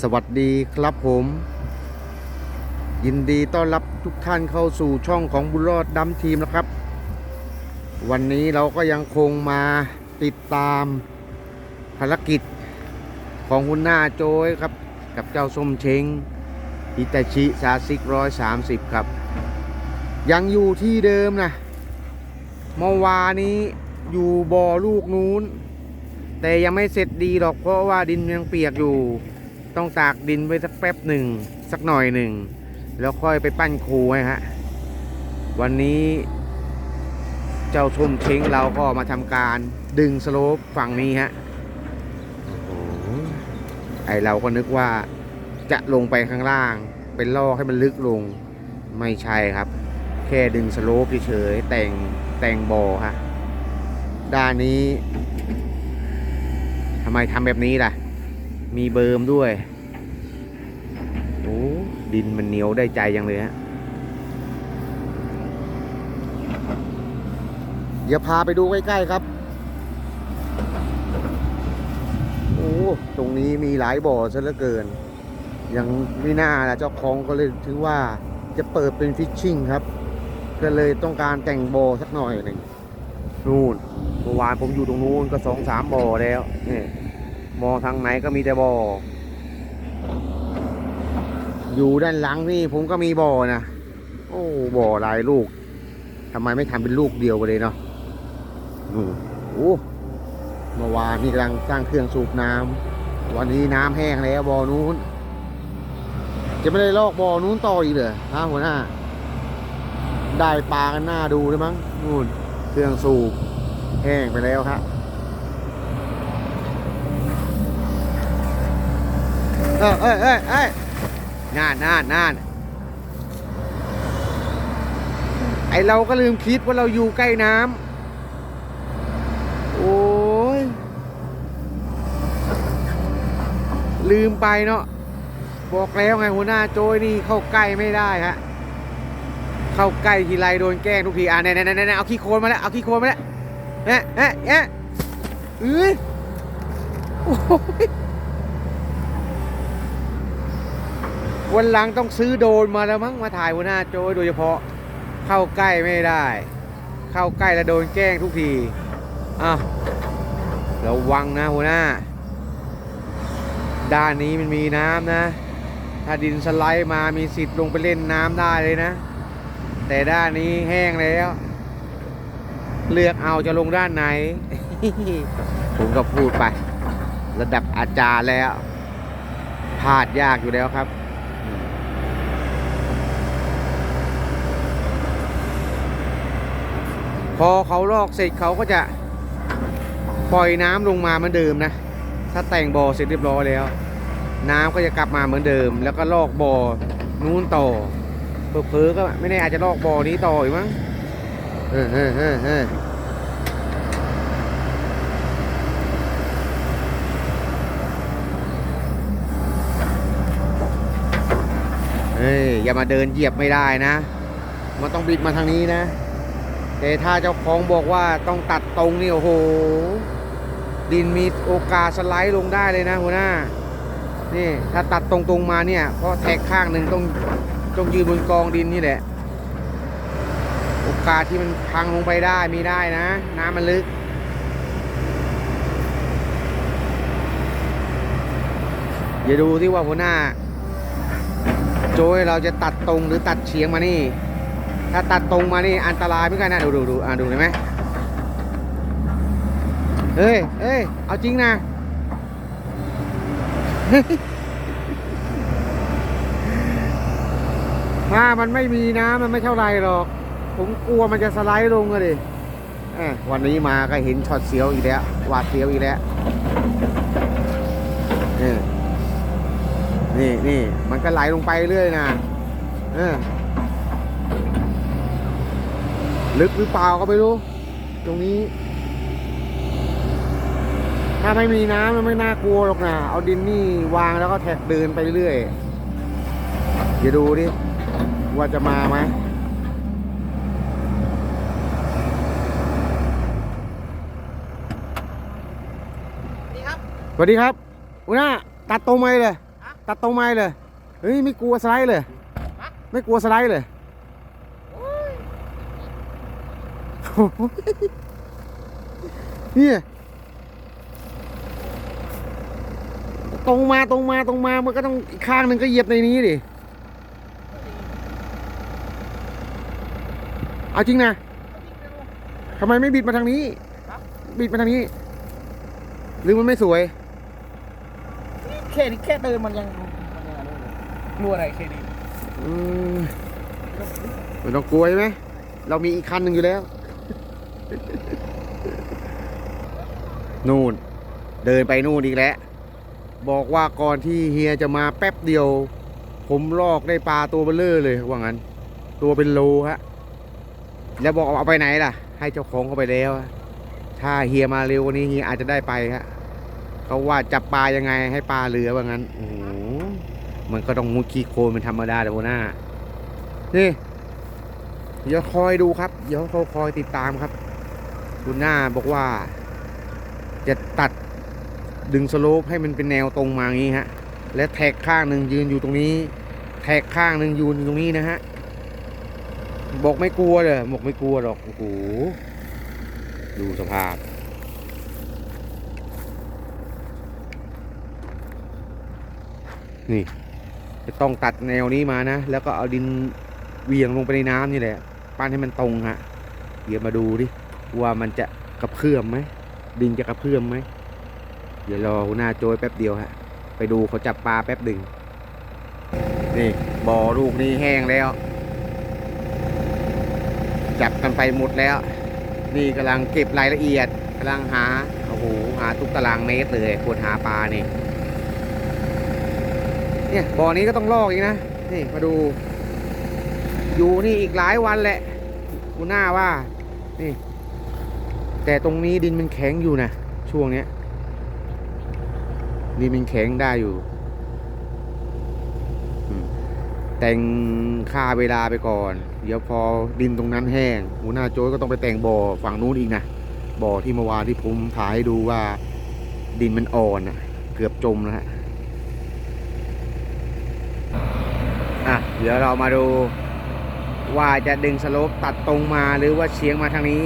สวัสดีครับผม ยินดีต้อนรับทุกท่านเข้าสู่ช่องของบุรอดดำทีมนะครับ วันนี้เราก็ยังคงมาติดตามภารกิจของหุนหน้าโจยครับ กับเจ้าส้มเชงอิตาชิซาซิกร้อยสามสิบครับ ยังอยู่ที่เดิมนะเมื่อวานนี้อยู่บ่อลูกนู้น แต่ยังไม่เสร็จดีหรอกเพราะว่าดินยังเปียกอยู่ ต้องตากดินไว้สักแป๊บหนึ่งสักหน่อยหนึ่ง แล้วค่อยไปปั้นคูให้ฮะ วันนี้เจ้าชมเช้งเราก็มาทำการดึงสโลปฝั่งนี้ฮะโอ้ไอเราก็นึกว่าจะลงไปข้างล่าง เป็นล่อให้มันลึกลงไม่ใช่ครับ แค่ดึงสโลปเฉยๆแต่งแต่งบอฮะด้านนี้ทำไมทำแบบนี้ล่ะ มีเบิร์มด้วย โอ้ดินมันเหนียวได้ใจยังเลยฮะ เดี๋ยวพาไปดูใกล้ ๆ ครับ โอ้ตรงนี้มีหลายบ่อซะเหลือเกิน ยังไม่น่าละเจ้าของก็เลยถือว่าจะเปิดเป็นฟิชชิ่งครับ ก็เลยต้องการแต่งบ่อสักหน่อยหนึ่งนู่นเมื่อวานผมอยู่ตรงนู้นก็สองสามบ่อแล้วนี่ มองทางไหนก็มีแต่บ่อ อยู่ด้านหลังนี่ผมก็มีบ่อนะ โอ้บ่อหลายลูกทำไมไม่ทำเป็นลูกเดียวไปเลยเนาะนู่โอ้เมื่อวานนี่กำลังสร้างเครื่องสูบน้ำวันนี้น้ำแห้งแล้วบ่อนู้น จะไม่ได้ลอกบ่อนู้นต่ออีกเหรอฮะหัวหน้า ได้ปลากันหน้าดูเลยมั้งนู่น เครื่องสูบแห้งไปแล้วครับ เออเอยเอยเอยน่านน่านน่านไอเราก็ลืมคิดว่าเราอยู่ใกล้น้ำโอ้ย ลืมไปเนาะ บอกแล้วไงหัวหน้าโจยนี่เข้าใกล้ไม่ได้ฮะ เข้าใกล้ทีไรโดนแกล้งทุกที อะไหนไหนไหนไหนเอาขี้โคลนมาแล้ว เอาขี้โคลนมาแล้วเอ๊ะเอ๊ะเอ๊ะเอ้ยโอ้ย วันหลังต้องซื้อโดนมาแล้วมั้งมาถ่ายหัวหน้าโจยโดยเฉพาะ เข้าใกล้ไม่ได้ เข้าใกล้แล้วโดนแกล้งทุกทีอะระวังนะหัวหน้า ด้านนี้มันมีน้ำนะ ถ้าดินสไลด์มามีสิทธิ์ลงไปเล่นน้ำได้เลยนะ แต่ด้านนี้แห้งแล้ว เลือกเอาจะลงด้านไหน ผมก็พูดไป ระดับอาจารย์แล้วพลาดยากอยู่แล้วครับ พอเขาลอกเสร็จเขาก็จะปล่อยน้ำลงมาเหมือนเดิมนะ ถ้าแต่งบ่อเสร็จเรียบร้อยแล้ว น้ำก็จะกลับมาเหมือนเดิม แล้วก็ลอกบ่อนู้นต่อเผลอๆก็ไม่แน่อาจจะลอกบ่อนี้ต่ออีกมั้งเออเออเออเออเฮ้ยอย่ามาเดินเหยียบไม่ได้นะ มันต้องบิดมาทางนี้นะ แต่ถ้าเจ้าของบอกว่าต้องตัดตรงนี่โอ้โห ดินมีโอกาสสไลด์ลงได้เลยนะหัวหน้า นี่ถ้าตัดตรงๆมาเนี่ยเพราะแทกข้างหนึ่งต้องต้องยืนบนกองดินนี่แหละ โอกาสที่มันพังลงไปได้มีได้นะ น้ำมันลึกอย่าดูที่ว่าหัวหน้า โจยเราจะตัดตรงหรือตัดเฉียงมานี่ ถ้าตัดตรงมานี่อันตรายเหมือนกันนะดูดูดูอ่าดูเห็นไหมเฮ้ยเฮ้ยเอาจริงนะถ้ามันไม่มีน้ำมันไม่เท่าไรหรอก ผมกลัวมันจะสไลด์ลงเอ้ยวันนี้มาก็เห็นช็อตเสียวอีกแล้วหวาดเสียวอีกแล้วนี่นี่นี่มันก็ไหลลงไปเรื่อยนะเออ ลึกหรือเปล่าก็ไม่รู้ ตรงนี้ ถ้าไม่มีน้ำมันไม่น่ากลัวหรอกนะเอาดินนี่วางแล้วก็แท็กเดินไปเรื่อยอย่าดูดิ ว่าจะมาไหมนี่ครับสวัสดีครับหัวหน้าตัดตรงไหมเลยฮะตัดตรงไม้เลย เฮ้ยไม่กลัวสไลด์เลย ไม่กลัวสไลด์เลยโอ้โหเนี่ยตรงมาตรงมาตรงมามันก็ต้องอีกข้างหนึ่งก็เหยียบในนี้ดิเอาจริงนะทำไมไม่บิดมาทางนี้บิดมาทางนี้ หรือมันไม่สวยแค่นี้แค่เดินมันยังมันยังอะไรเลยกลัวอะไรแค่นี้อืมไม่ต้องกลัวใช่ไหมเรามีอีกคันหนึ่งอยู่แล้ว นู่น เดินไปนู่นอีกแล้ว บอกว่าก่อนที่เฮียจะมาแป๊บเดียว ผมลอกได้ปลาตัวเบลเลอร์เลยว่างั้น ตัวเป็นโลฮะ แล้วบอกเอาไปไหนล่ะ ให้เจ้าของเขาไปแล้ว ถ้าเฮียมาเร็วกว่านี้เฮียอาจจะได้ไปฮะเขาว่าจับปลายังไงให้ปลาเรือว่างั้นโอ้โหมันก็ต้องมุดขี้โคลนเป็นธรรมดาแต่หัวหน้านี่เดี๋ยวคอยดูครับ เดี๋ยวเขาคอยติดตามครับ หัวหน้าบอกว่า จะตัดดึงสโลปให้มันเป็นแนวตรงมาอย่างนี้ฮะ และแท็กข้างหนึ่งยืนอยู่ตรงนี้ แท็กข้างหนึ่งยืนอยู่ตรงนี้นะฮะ บอกไม่กลัวเลยบอกไม่กลัวหรอก โอ้โห ดูสภาพ นี่ จะต้องตัดแนวนี้มานะ แล้วก็เอาดินเวียงลงไปในน้ำนี่แหละ ปั้นให้มันตรงฮะ เดี๋ยวมาดูดิ ว่ามันจะกระเพื่อมไหมดินจะกระเพื่อมไหมเดี๋ยวรอหัวหน้าโจยแป๊บเดียวฮะ ไปดูเขาจับปลาแป๊บหนึ่งนี่บ่อลูกนี้แห้งแล้ว จับกันไปหมดแล้ว นี่กำลังเก็บรายละเอียดกำลังหาโอ้โหหาทุกตารางเมตรเลยควรหาปลานี่เนี่ยบ่อนี้ก็ต้องลอกอีกนะนี่มาดู อยู่นี่อีกหลายวันแหละกูหน้าว่านี่ แต่ตรงนี้ดินมันแข็งอยู่นะช่วงเนี้ยดินมันแข็งได้อยู่ แต่งค่าเวลาไปก่อน เดี๋ยวพอดินตรงนั้นแห้งหัวหน้าโจ้ก็ต้องไปแต่งบ่อฝั่งนู้นอีกนะบ่อที่เมื่อวานที่ผมถ่ายให้ดูว่าดินมันอ่อนอะ เกือบจมแล้วฮะอะเดี๋ยวเรามาดูว่าจะดึงสโลปตัดตรงมาหรือว่าเฉียงมาทางนี้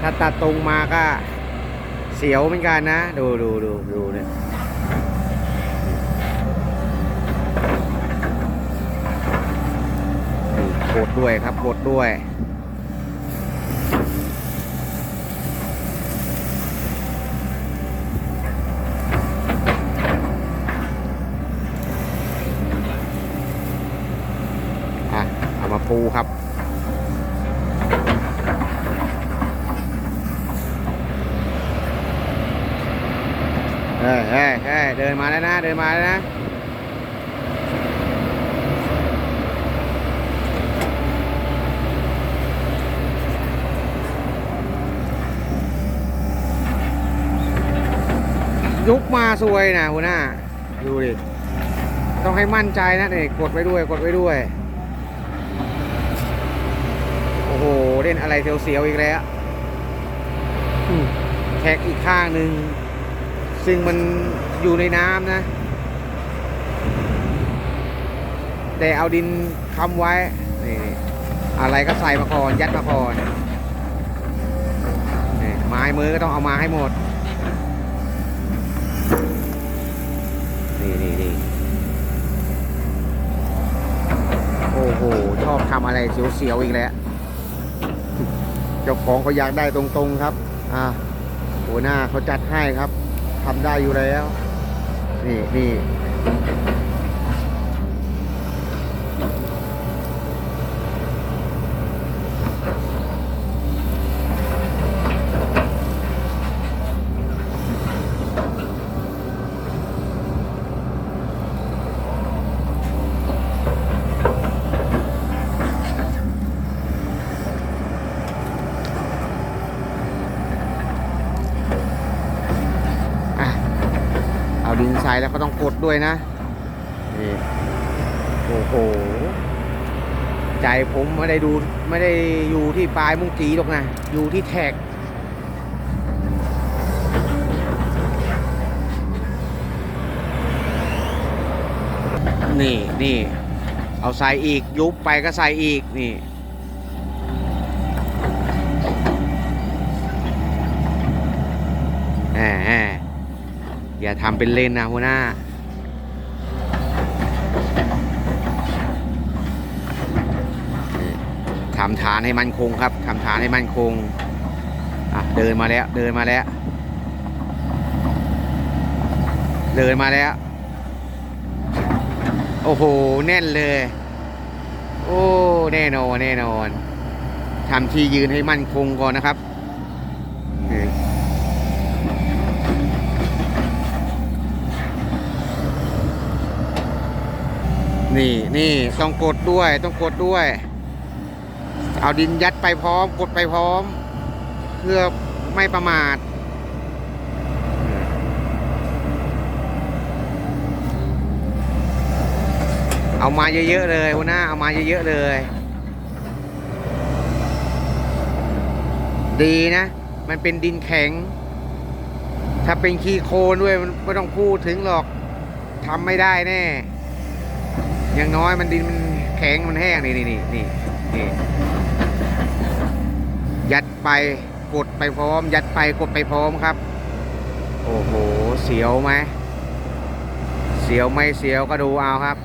ถ้าตัดตรงมาก็เสียวเหมือนกันนะ ดูดูดูดูเนี่ยกดด้วยครับกดด้วยอะเอามาปูครับ ฮ้ยเฮ้ยเฮ้ยเดินมาแล้วนะ เดินมาแล้วนะยุกมาสวยนะหัวหน้า ดูดิ ต้องให้มั่นใจนะนี่กดไว้ด้วย กดไว้ด้วย โอ้โห เล่นอะไรเสียวๆอีกแล้วแท็กอีกข้างหนึ่ง ซึ่งมันอยู่ในน้ำนะ แต่เอาดินค้ำไว้นี่อะไรก็ใส่มาก่อน ยัดมาก่อนนี่ไม้มือก็ต้องเอามาให้หมด นี่นี่นี่โอ้โห ชอบทำอะไรเสียวๆอีกแล้วเจ้าของเขาอยากได้ตรงๆครับ อ่าหัวหน้าเขาจัดให้ครับ ทำได้อยู่แล้ว นี่นี่อะ เอาดินใส่แล้วก็ต้องกดด้วยนะนี่โอ้โหใจผมไม่ได้ดูไม่ได้อยู่ที่ปลายมุ้งจีหรอกนะ อยู่ที่แท็กนี่นี่เอาใส่อีกยุบไปก็ใส่อีกนี่แหมแหม อย่าทำเป็นเล่นนะหัวหน้า ทำฐานให้มันคงครับ ทำฐานให้มันคง อะ เดินมาแล้ว เดินมาแล้ว เดินมาแล้ว โอ้โห แน่นเลย โอ้ แน่นอน แน่นอน ทำที่ยืนให้มั่นคงก่อนนะครับ นี่นี่ต้องกดด้วยต้องกดด้วย เอาดินยัดไปพร้อม กดไปพร้อม เพื่อไม่ประมาทเอามาเยอะๆเลยหัวหน้าเอามาเยอะๆเลย ดีนะ มันเป็นดินแข็ง ถ้าเป็นขี้โคลนด้วยมันไม่ต้องพูดถึงหรอกทำไม่ได้แน่ อย่างน้อยมันดินมันแข็งมันแห้งนี่นี่นี่นี่นี่ยัดไปกดไปพร้อม ยัดไปกดไปพร้อมครับ โอ้โห เสียวไหมเสียวไม่เสียวก็ดูเอาครับ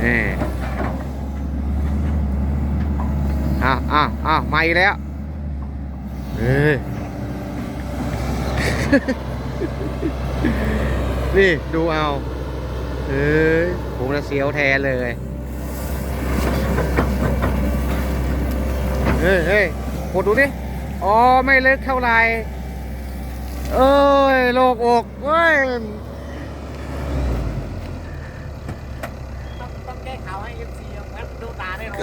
เอออ้าวอ้าวอ้าวมาอีกแล้วเออนี่ ดูเอา เอ้ยผมจะเสียวแทนเลยเฮ้ยเฮ้ยกดดูดิอ๋อ ไม่เล็กเท่าไหร่เอ้ยโลกอกเว้ยต้องต้องแก้ข่าวให้เอฟซีงั้นดูตาได้หรอ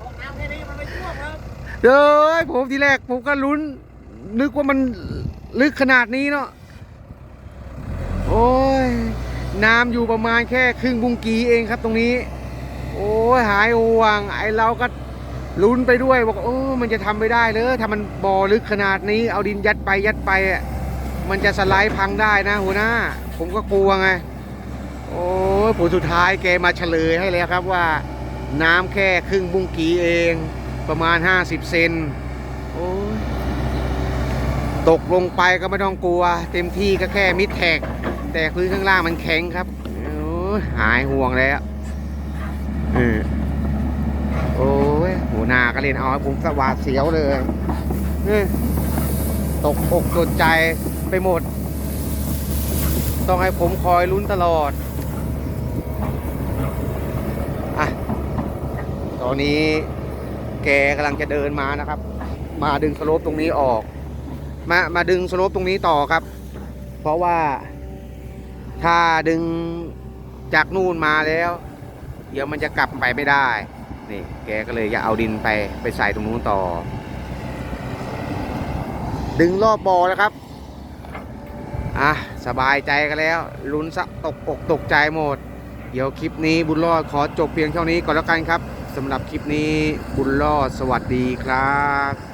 ห้องน้ำแค่นี้มันไม่ท่วมครับเด้ยผมทีแรกผมก็ลุ้น นึกว่ามันลึกขนาดนี้เนาะโอ้ยน้ำอยู่ประมาณแค่ครึ่งบุงกีเองครับตรงนี้ โอ้ยหายห่วง ไอเราก็ลุ้นไปด้วยบอกโอ้มันจะทำไม่ได้เลยถ้ามันบ่อลึกขนาดนี้ เอาดินยัดไปยัดไปอะมันจะสไลด์พังได้นะ หัวหน้า ผมก็กลัวไง โอ้ยผลสุดท้ายแกมาเฉลยให้แล้วครับว่า น้ำแค่ครึ่งบุงกีเอง ประมาณ 50 เซนโอ้ยตกลงไปก็ไม่ต้องกลัว เต็มที่ก็แค่มิดแท็ก แต่พื้นข้างล่างมันแข็งครับโอ้หายห่วงแล้วเออโอ้ยหัวหน้าก็เล่นเอาผมสวาดเสียวเลยตกอกตกใจไปหมด ต้องให้ผมคอยลุ้นตลอดอะตอนนี้แกกำลังจะเดินมานะครับ มาดึงสโลปตรงนี้ออก มามาดึงสโลปตรงนี้ต่อครับ เพราะว่า ถ้าดึงจากนู่นมาแล้ว เดี๋ยวมันจะกลับไปไม่ได้นี่แกก็เลยจะเอาดินไปไปใส่ตรงนู้นต่อ ดึงรอบบอแล้วครับอะสบายใจกันแล้วลุ้นสะตกอกตกใจหมด เดี๋ยวคลิปนี้บุญรอดขอจบเพียงเท่านี้ก่อนแล้วกันครับสำหรับคลิปนี้บุญรอดสวัสดีครับ